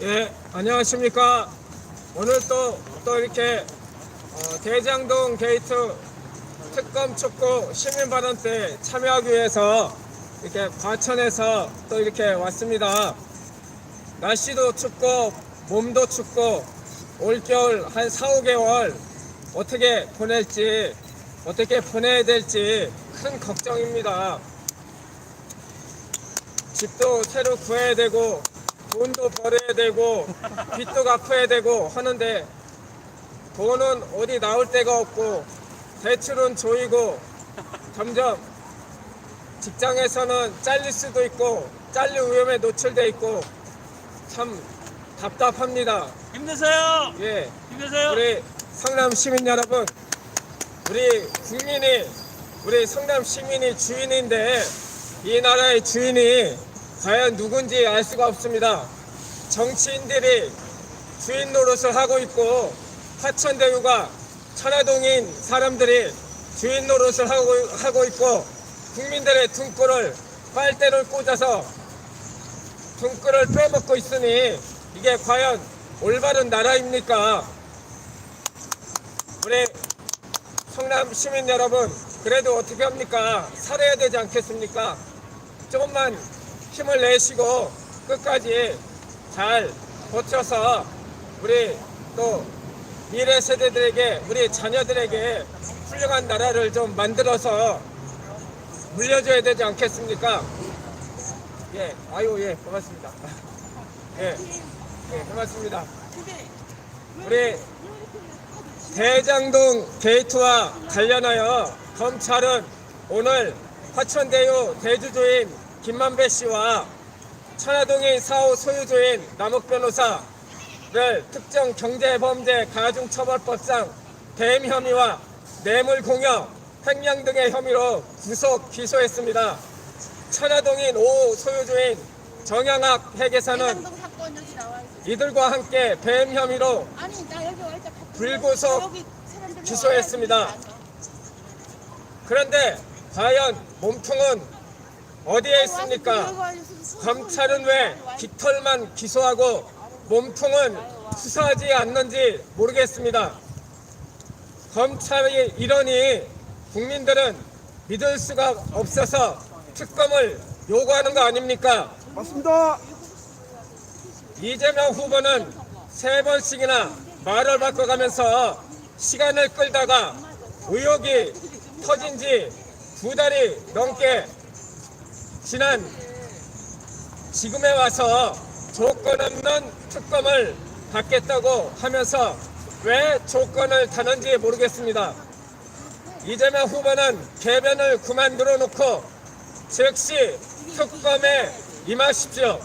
예, 안녕하십니까. 오늘 또, 또 이렇게 어, 대장동 게이트 특검 촉구 시민발언 때 참여하기 위해서 이렇게 과천에서 또 이렇게 왔습니다. 날씨도 춥고 몸도 춥고 올겨울 한 4, 5개월 어떻게 보낼지 어떻게 보내야 될지 큰 걱정입니다. 집도 새로 구해야 되고 돈도 벌어야 되고 빚도 갚아야 되고 하는데 돈은 어디 나올 데가 없고 대출은 조이고 점점 직장에서는 잘릴 수도 있고 잘릴 위험에 노출돼 있고 참 답답합니다. 힘내세요. 예, 힘내세요. 우리 성남 시민 여러분, 우리 국민이 우리 성남 시민이 주인인데 이 나라의 주인이 과연 누군지 알 수가 없습니다. 정치인들이 주인 노릇을 하고 있고 화천대유가 천화동인 사람들이 주인 노릇을 하고, 하고 있고 국민들의 등골을 빨대를 꽂아서 등골을 빼먹고 있으니 이게 과연 올바른 나라입니까? 우리 성남 시민 여러분 그래도 어떻게 합니까? 살아야 되지 않겠습니까? 조금만 힘을 내시고 끝까지 잘 버텨서 우리 또 미래 세대들에게 우리 자녀들에게 훌륭한 나라를 좀 만들어서 물려줘야 되지 않겠습니까? 예, 아유 예, 고맙습니다. 예, 예, 고맙습니다. 우리 대장동 게이트와 관련하여 검찰은 오늘 화천대유 대주주인 김만배 씨와 천화동인 사호 소유주인 남욱 변호사를 특정 경제범죄 가중처벌법상 배임 혐의와 뇌물 공여, 횡령 등의 혐의로 구속 기소했습니다. 천화동인 5 소유주인 정영학 회계사는. 이들과 함께 배임 혐의로. 불구속 기소했습니다. 그런데 과연 몸통은 어디에 있습니까? 검찰은 왜 깃털만 기소하고 몸통은 수사하지 않는지 모르겠습니다. 검찰이 이러니 국민들은 믿을 수가 없어서 특검을 요구하는 거 아닙니까? 맞습니다. 이재명 후보는 세 번씩이나 말을 바꿔가면서 시간을 끌다가 의혹이 터진 지 두 달이 넘게 지난 지금에 와서 조건 없는 특검을 받겠다고 하면서 왜 조건을 다는지 모르겠습니다. 이재명 후보는 개변을 그만두어 놓고 즉시 특검에 임하십시오.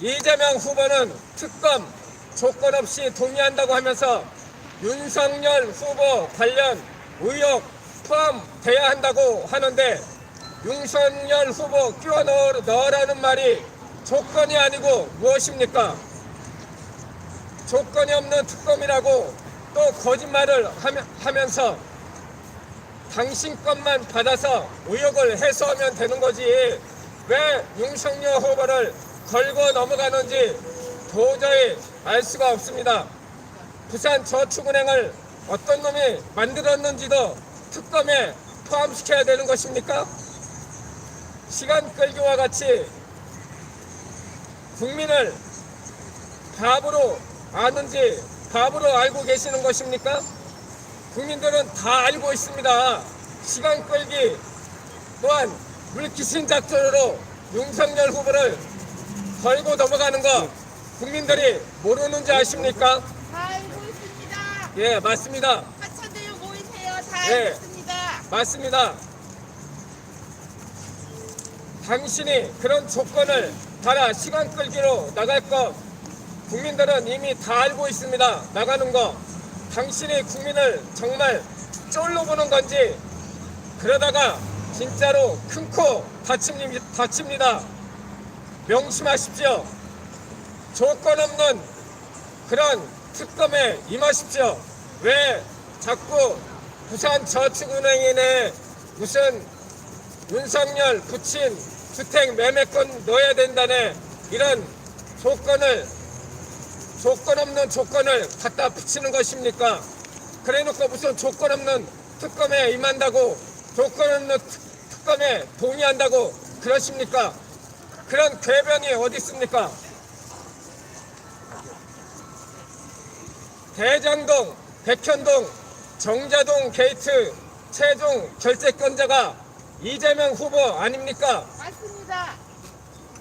이재명 후보는 특검 조건 없이 동의한다고 하면서 윤석열 후보 관련 의혹 포함돼야 한다고 하는데 윤석열 후보 끼워 넣으라는 말이 조건이 아니고 무엇입니까? 조건이 없는 특검이라고 또 거짓말을 하면서 당신 것만 받아서 의혹을 해소하면 되는 거지 왜 윤석열 후보를 걸고 넘어가는지 도저히 알 수가 없습니다. 부산 저축은행을 어떤 놈이 만들었는지도 특검에 포함시켜야 되는 것입니까? 시간 끌기와 같이 국민을 바보로 아는지 바보로 알고 계시는 것입니까? 국민들은 다 알고 있습니다. 시간 끌기 또한 물귀신 작전으로 윤석열 후보를 걸고 넘어가는 거 국민들이 모르는지 아십니까? 다 알고 있습니다. 예, 맞습니다. 하천대유 모이세요. 다 예. 알고 있습니다. 맞습니다. 당신이 그런 조건을 달아 시간 끌기로 나갈 것 국민들은 이미 다 알고 있습니다. 나가는 거 당신이 국민을 정말 쫄로 보는 건지 그러다가 진짜로 큰 코 다칩니다. 명심하십시오. 조건 없는 그런 특검에 임하십시오. 왜 자꾸 부산 저축은행인의 무슨 윤석열 부친 주택 매매권 넣어야 된다네 이런 조건을 조건 없는 조건을 갖다 붙이는 것입니까? 그래 놓고 무슨 조건 없는 특검에 임한다고 조건 없는 특- 특검에 동의한다고 그러십니까? 그런 궤변이 어디 있습니까? 대장동, 백현동, 정자동 게이트 최종 결재권자가 이재명 후보 아닙니까? 맞습니다.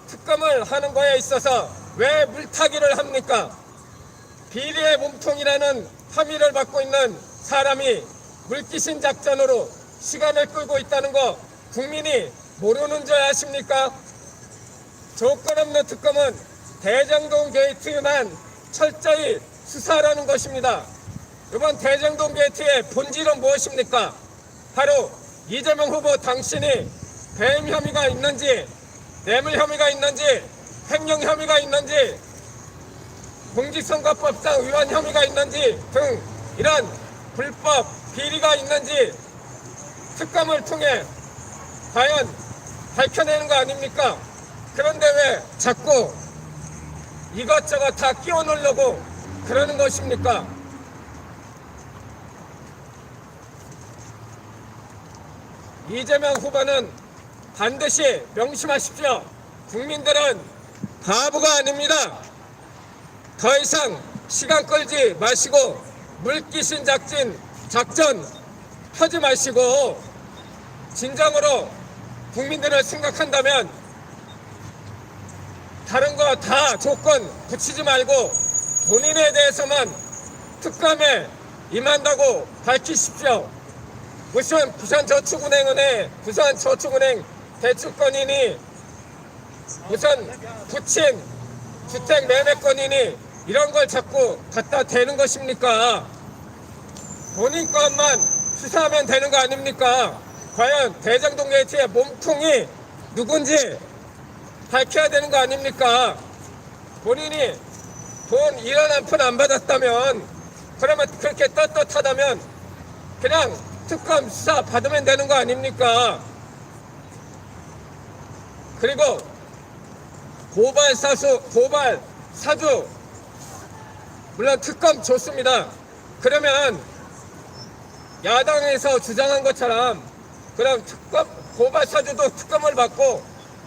특검을 하는 거에 있어서 왜 물타기를 합니까? 비리의 몸통이라는 혐의를 받고 있는 사람이 물귀신 작전으로 시간을 끌고 있다는 거 국민이 모르는 줄 아십니까? 조건 없는 특검은 대장동 게이트만 철저히 수사하라는 것입니다. 이번 대장동 게이트의 본질은 무엇입니까? 바로 이재명 후보 당신이 배임 혐의가 있는지 뇌물 혐의가 있는지 횡령 혐의가 있는지 공직선거법상 위반 혐의가 있는지 등 이런 불법 비리가 있는지 특검을 통해 과연 밝혀내는 거 아닙니까? 그런데 왜 자꾸 이것저것 다 끼워 넣으려고 그러는 것입니까? 이재명 후보는 반드시 명심하십시오. 국민들은 바보가 아닙니다. 더 이상 시간 끌지 마시고 물귀신 작진 작전 하지 마시고 진정으로 국민들을 생각한다면 다른 거 다 조건 붙이지 말고 본인에 대해서만 특검에 임한다고 밝히십시오. 무슨 부산저축은행은행 부산저축은행 대출권이니 무슨 부친 주택 매매권이니 이런 걸 자꾸 갖다 대는 것입니까? 본인 것만 수사하면 되는 거 아닙니까? 과연 대장동 게이트의 몸통이 누군지 밝혀야 되는 거 아닙니까? 본인이 돈 1원 한 푼 안 받았다면 그러면 그렇게 떳떳하다면 그냥 특검 수사 받으면 되는 거 아닙니까? 그리고 고발 사수, 고발 사주 물론 특검 좋습니다. 그러면 야당에서 주장한 것처럼 그럼 특검 고발 사주도 특검을 받고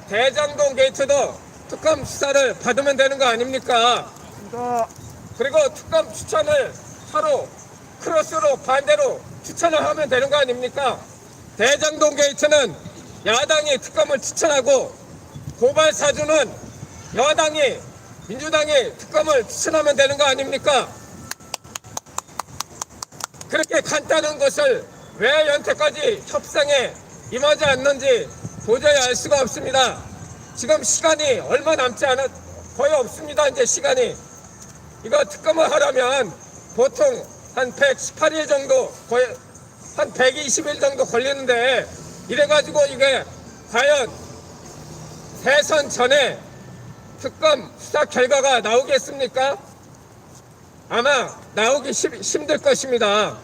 대장동 게이트도 특검 수사를 받으면 되는 거 아닙니까? 그리고 특검 추천을 서로 크로스로 반대로 추천을 하면 되는 거 아닙니까? 대장동 게이트는 야당이 특검을 추천하고 고발 사주는 여당이 민주당이 특검을 추천하면 되는 거 아닙니까? 그렇게 간단한 것을 왜 연태까지 협상에 임하지 않는지 도저히 알 수가 없습니다. 지금 시간이 얼마 남지 않았, 거의 없습니다. 이제 시간이. 이거 특검을 하려면 보통 한 118일 정도, 거의 한 120일 정도 걸리는데 이래가지고 이게 과연 대선 전에 특검 수사 결과가 나오겠습니까? 아마 나오기 힘- 힘들 것입니다.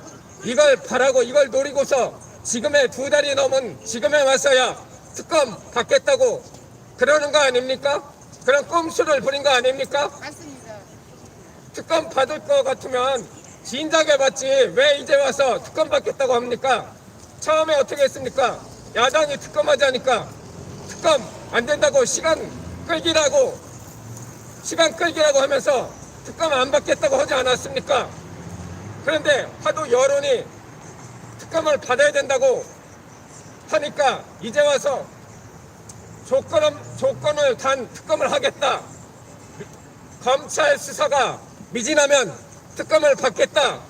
이걸 바라고 이걸 노리고서 지금의 두 달이 넘은 지금에 와서야 특검 받겠다고 그러는 거 아닙니까? 그런 꼼수를 부린 거 아닙니까? 맞습니다. 특검 받을 것 같으면 진작에 받지 왜 이제 와서 특검 받겠다고 합니까? 처음에 어떻게 했습니까? 야당이 특검하자니까 특검 안 된다고 시간 끌기라고 시간 끌기라고 하면서 특검 안 받겠다고 하지 않았습니까? 그런데 하도 여론이 특검을 받아야 된다고 하니까 이제 와서 조건, 없- 조건을 단 특검을 하겠다. 검찰 수사가 미진하면 특검을 받겠다.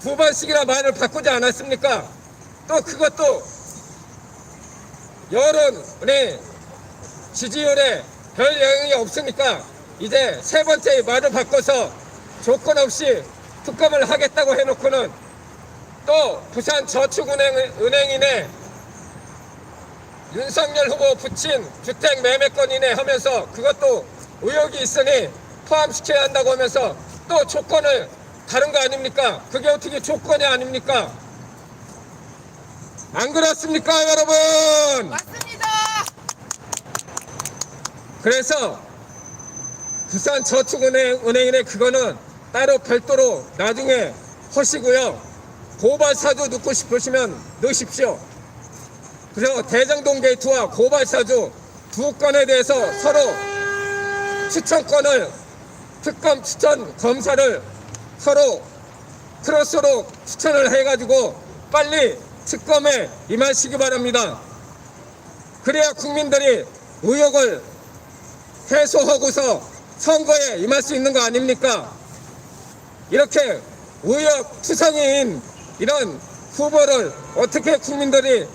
두 번씩이나 말을 바꾸지 않았습니까? 또 그것도 여론의 지지율에 별 영향이 없으니까 이제 세 번째 말을 바꿔서 조건 없이 특검을 하겠다고 해놓고는 또 부산 저축은행 은행이네 윤석열 후보 부친 주택 매매권이네 하면서 그것도 의혹이 있으니 포함시켜야 한다고 하면서 또 조건을 다른 거 아닙니까? 그게 어떻게 조건이 아닙니까? 안 그렇습니까, 여러분? 맞습니다. 그래서 부산 저축은행 은행의 그거는 따로 별도로 나중에 하시고요. 고발 사주 넣고 싶으시면 넣으십시오. 그래서 대장동 게이트와 고발 사주 두 건에 대해서 서로 추천권을 특검 추천 검사를 서로 크로스로 추천을 해가지고 빨리 특검에 임하시기 바랍니다. 그래야 국민들이 의혹을 해소하고서 선거에 임할 수 있는 거 아닙니까? 이렇게 의혹 투성이인 이런 후보를 어떻게 국민들이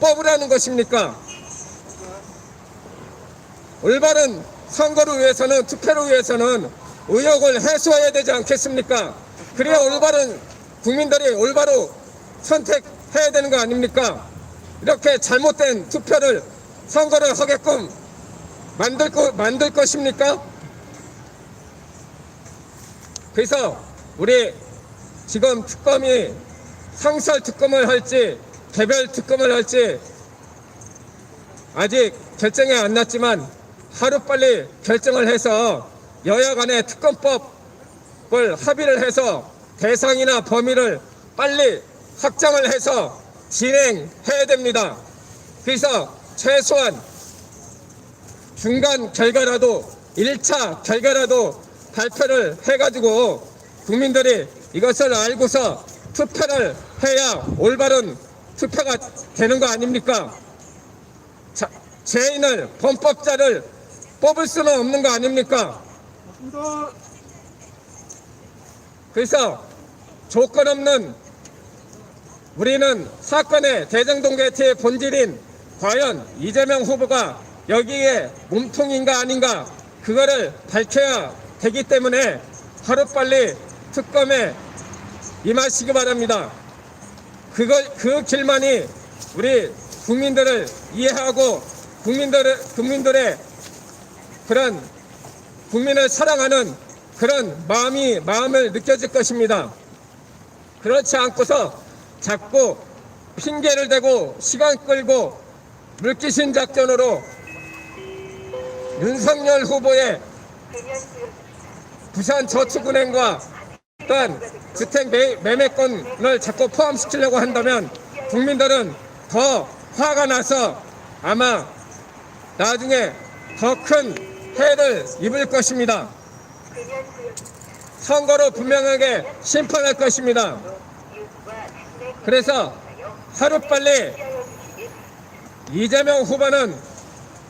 뽑으라는 것입니까? 올바른 선거를 위해서는 투표를 위해서는 의혹을 해소해야 되지 않겠습니까? 그래야 올바른 국민들이 올바로 선택해야 되는 거 아닙니까? 이렇게 잘못된 투표를 선거를 하게끔 만들 거 만들 것입니까? 그래서 우리 지금 특검이 상설 특검을 할지 개별 특검을 할지 아직 결정이 안 났지만 하루빨리 결정을 해서 여야 간의 특검법을 합의를 해서 대상이나 범위를 빨리 확정을 해서 진행해야 됩니다. 그래서 최소한 중간 결과라도 1차 결과라도 발표를 해가지고 국민들이 이것을 알고서 투표를 해야 올바른 투표가 되는 거 아닙니까? 자, 죄인을 범법자를 뽑을 수는 없는 거 아닙니까? 그래서 조건 없는 우리는 사건의 게이트의 본질인 과연 이재명 후보가 여기에 몸통인가 아닌가 그거를 밝혀야 되기 때문에 하루빨리 특검에 임하시기 바랍니다. 그걸 그 길만이 우리 국민들을 이해하고 국민들의 국민들의 그런 국민을 사랑하는 그런 마음이 마음을 느껴질 것입니다. 그렇지 않고서 자꾸 핑계를 대고 시간 끌고 물귀신 작전으로 윤석열 후보의 부산 저축은행과 어떤 주택 매, 매매권을 자꾸 포함시키려고 한다면 국민들은 더 화가 나서 아마 나중에 더큰 해를 입을 것입니다. 선거로 분명하게 심판할 것입니다. 그래서 하루빨리 이재명 후보는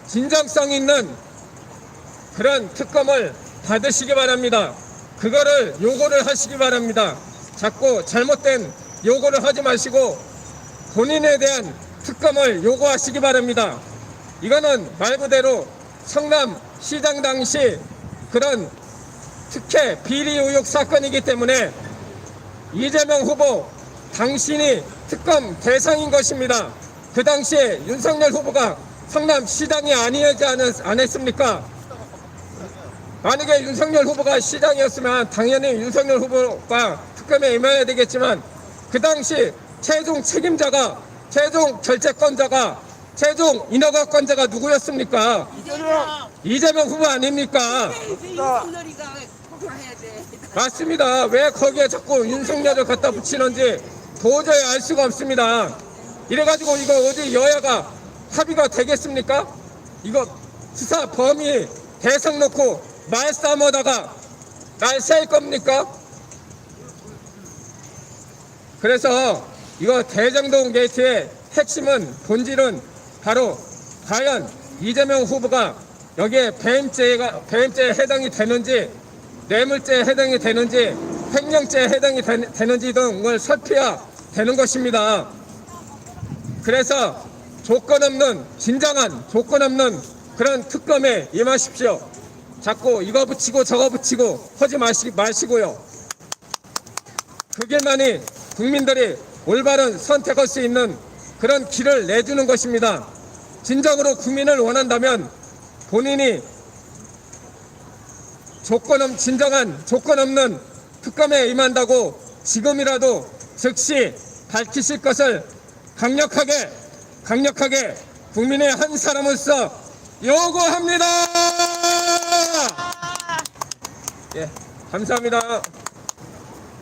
진정성 있는 그런 특검을 받으시기 바랍니다. 그거를 요구를 하시기 바랍니다. 자꾸 잘못된 요구를 하지 마시고 본인에 대한 특검을 요구하시기 바랍니다. 이거는 말 그대로 성남 시장 당시 그런 특혜 비리 의혹 사건이기 때문에 이재명 후보 당신이 특검 대상인 것입니다. 그 당시에 윤석열 후보가 성남 시장이 아니지 않았, 않았습니까? 만약에 윤석열 후보가 시장이었으면 당연히 윤석열 후보가 특검에 임해야 되겠지만 그 당시 최종 책임자가 최종 결재권자가 최종 인허가권자가 누구였습니까? 이재명 이재명 후보 아닙니까? 윤석열이가 해야 돼. 맞습니다. 왜 거기에 자꾸 윤석열을 갖다 붙이는지 도저히 알 수가 없습니다. 이래가지고 이거 어디 여야가 합의가 되겠습니까? 이거 수사 범위 대상 놓고 말싸움하다가 날새일 겁니까? 그래서 이거 대장동 게이트의 핵심은 본질은 바로 과연 이재명 후보가 여기에 배임죄가 배임죄에 해당이 되는지 뇌물죄에 해당이 되는지 횡령죄에 해당이 되, 되는지 등을 살펴야 되는 것입니다. 그래서 조건 없는 진정한 조건 없는 그런 특검에 임하십시오. 자꾸 이거 붙이고 저거 붙이고 하지 마시, 마시고요. 그 길만이 국민들이 올바른 선택할 수 있는 그런 길을 내주는 것입니다. 진정으로 국민을 원한다면 본인이 조건 없, 진정한 조건 없는 특검에 임한다고 지금이라도 즉시 밝히실 것을 강력하게 강력하게 국민의 한 사람으로서 요구합니다. 예, 감사합니다.